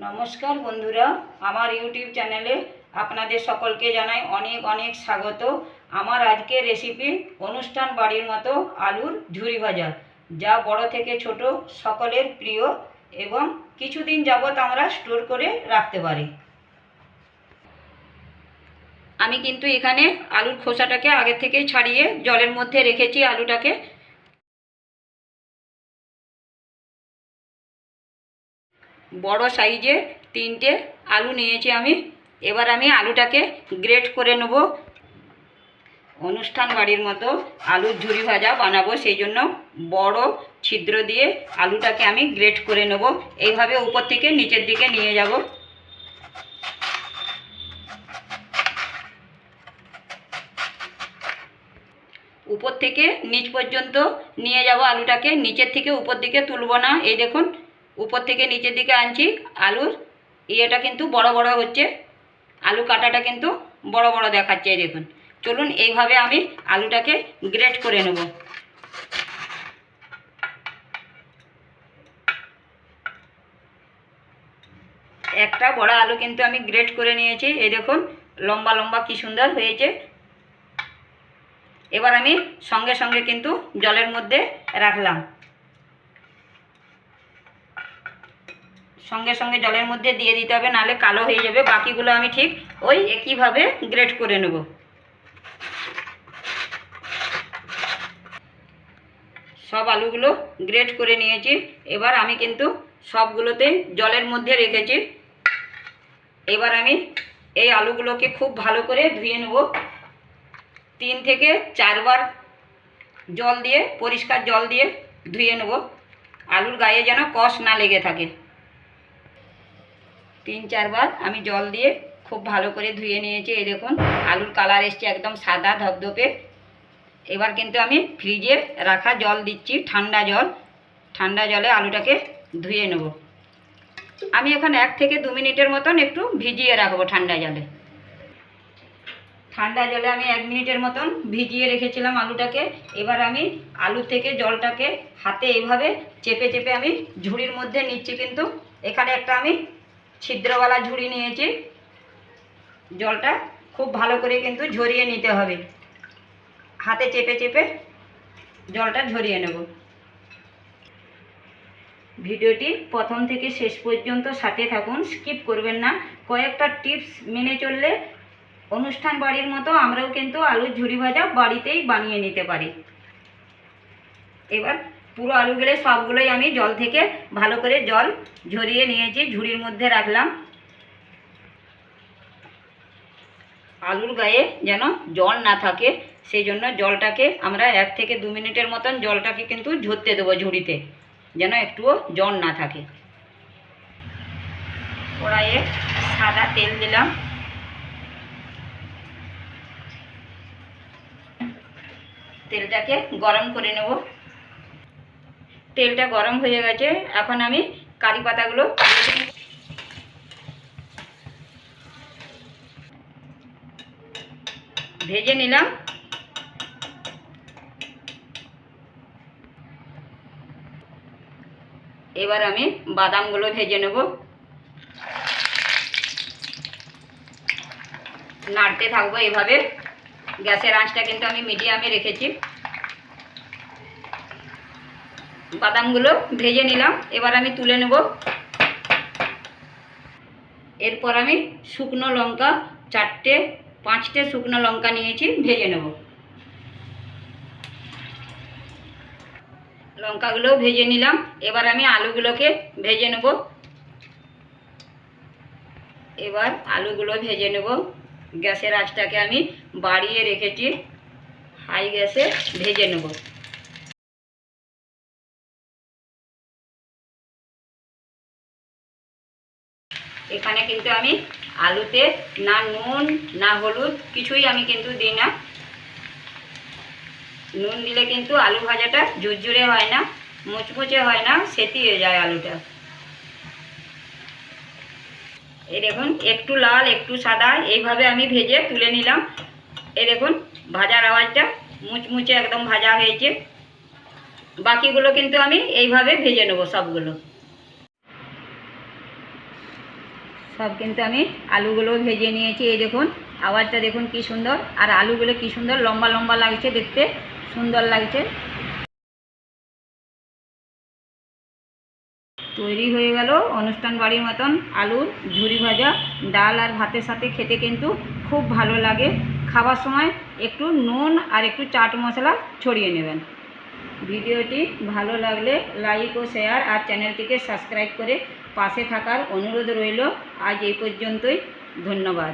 নমস্কার বন্ধুরা, আমার ইউটিউব চ্যানেলে আপনাদের সকলকে জানাই অনেক অনেক স্বাগত। আমার আজকের রেসিপি অনুষ্ঠান বাড়ির মতো আলুর ঝুরি ভাজা, যা বড় থেকে ছোট সকলের প্রিয় এবং কিছুদিন যাবত আমরা স্টোর করে রাখতে পারি। আমি কিন্তু এখানে আলুর খোসাটাকে আগে থেকেই ছাড়িয়ে জলের মধ্যে রেখেছি আলুটাকে। বড় সাইজে তিনটে আলু নিয়েছি আমি। এবার আমি আলুটাকে গ্রেট করে নেব। অনুষ্ঠান বাড়ির মতো আলুর ঝুরি ভাজা বানাবো, সেই জন্য বড় ছিদ্র দিয়ে আলুটাকে আমি গ্রেট করে নেব। এইভাবে উপর থেকে নিচের দিকে নিয়ে যাব। উপর থেকে নিচ পর্যন্ত নিয়ে যাব আলুটাকে। নিচের থেকে উপর দিকে তুলব না। এই দেখুন উপর থেকে নিচের দিকে আনছি, আলুর। ইয়েটা কিন্তু বড় বড় হচ্ছে। আলু কাটাটা কিন্তু বড় বড় দেখাচ্ছে দেখুন। চলুন, এইভাবে আমি আলুটাকে গ্রেট করে নেব। একটা বড় আলু কিন্তু আমি গ্রেট করে নিয়েছি। এই দেখুন, লম্বা লম্বা কি সুন্দর হয়েছে। এবার আমি সঙ্গে সঙ্গে কিন্তু জলের মধ্যে রাখলাম। সঙ্গে সঙ্গে জলের মধ্যে দিয়ে দিতে হবে, নাহলে কালো হয়ে যাবে। বাকিগুলো আমি ঠিক ওই একইভাবে গ্রেট করে নেব। সব আলুগুলো গ্রেট করে নিয়েছি। এবার আমি কিন্তু সবগুলোতে জলের মধ্যে রেখেছি। এবার আমি এই আলুগুলোকে খুব ভালো করে ধুয়ে নেব। তিন থেকে চারবার জল দিয়ে, পরিষ্কার জল দিয়ে ধুয়ে নেব। আলুর গায়ে যেন কষ না লেগে থাকে। তিন চারবার আমি জল দিয়ে খুব ভালো করে ধুয়ে নিয়েছি, এই দেখুন, আলুর কালার এসছে একদম সাদা ধপধপে এবার কিন্তু আমি ফ্রিজে রাখা জল দিচ্ছি, ঠান্ডা জল। ঠান্ডা জলে আলুটাকে ধুয়ে নেব। আমি এখন এক থেকে দু মিনিটের মতন একটু ভিজিয়ে রাখব ঠান্ডা জলে। ঠান্ডা জলে আমি এক মিনিটের মতন ভিজিয়ে রেখেছিলাম আলুটাকে। এবার আমি আলু থেকে জলটাকে হাতে এইভাবে চেপে চেপে আমি ঝুড়ির মধ্যে নিচ্ছি কিন্তু। এখানে একটা আমি ছিদ্রওয়ালা ঝুড়ি নিয়েছি। জলটা খুব ভালো করে কিন্তু ঝরিয়ে নিতে হবে। হাতে চেপে চেপে জলটা ঝরিয়ে নেব। ভিডিওটি প্রথম থেকে শেষ পর্যন্ত সাথে থাকুন, স্কিপ করবেন না। কয়েকটা টিপস মেনে চললে অনুষ্ঠান বাড়ির মতো আমরাও কিন্তু আলুর ঝুড়ি ভাজা বাড়িতেই বানিয়ে নিতে পারি। এবার পুরো আলুগুলো সবগুলোই আমি জল থেকে ভালো করে জল ঝরিয়ে নিয়েছি, ঝুড়ির মধ্যে রাখলাম। আলুর গায়ে যেন জল না থাকে, সেই জন্য জলটাকে আমরা এক থেকে দু মিনিটের মতন জলটাকে কিন্তু ঝরতে দেবো ঝুড়িতে, যেন একটুও জল না থাকে। কড়াইয়ে সাদা তেল দিলাম। তেলটাকে গরম করে নেব। তেলটা গরম হয়ে গেছে। এখন আমি কারি পাতাগুলো ভেজে নিলাম। এবার আমি বাদামগুলো ভেজে নেব। নাড়তে থাকব এভাবে। গ্যাসের আঁচটা কিন্তু আমি মিডিয়ামে রেখেছি। বাদামগুলো ভেজে নিলাম। এবার আমি তুলে নেব। এরপর আমি শুকনো লঙ্কা চারটে, পাঁচটে শুকনো লঙ্কা নিয়েছি, ভেজে নেব। লঙ্কাগুলো ভেজে নিলাম। এবার আমি আলুগুলোকে ভেজে নেব। এবার আলুগুলো ভেজে নেব। গ্যাসের আঁচটাকে আমি বাড়িয়ে রেখেছি। হাই গ্যাসে ভেজে নেব। এখানে কিন্তু আমি আলুতে না নুন, না হলুদ, কিছুই আমি কিন্তু দিই না। নুন দিলে কিন্তু আলু ভাজাটা ঝুরঝুরে হয় না, মুচমুচে হয় না সেতিয়ে যায় আলুটা। এই দেখুন, একটু লাল, একটু সাদা, এইভাবে আমি ভেজে তুলে নিলাম। এই দেখুন, ভাজার আওয়াজটা মুচমুচে একদম ভাজা হয়েছে। বাকিগুলো কিন্তু আমি এইভাবে ভেজে নেব সবগুলো। সব কিন্তু আমি আলুগুলো ভেজে নিয়েছি। এই দেখুন, আওয়াজটা দেখুন কি সুন্দর। আর আলুগুলো কি সুন্দর, লম্বা লম্বা লাগছে দেখতে। সুন্দর লাগছে। তৈরি হয়ে গেল অনুষ্ঠান বাড়ির মতন আলুর ঝুরি ভাজা, ডাল আর ভাতের সাথে খেতে কিন্তু খুব ভালো লাগে। খাবার সময় একটু নুন আর একটু চাট মশলা ছড়িয়ে নেবেন। ভিডিওটি ভালো লাগলে লাইক ও শেয়ার আর চ্যানেলটিকে সাবস্ক্রাইব করে পাশে থাকার অনুরোধ রইল। আজ এই পর্যন্তই। ধন্যবাদ।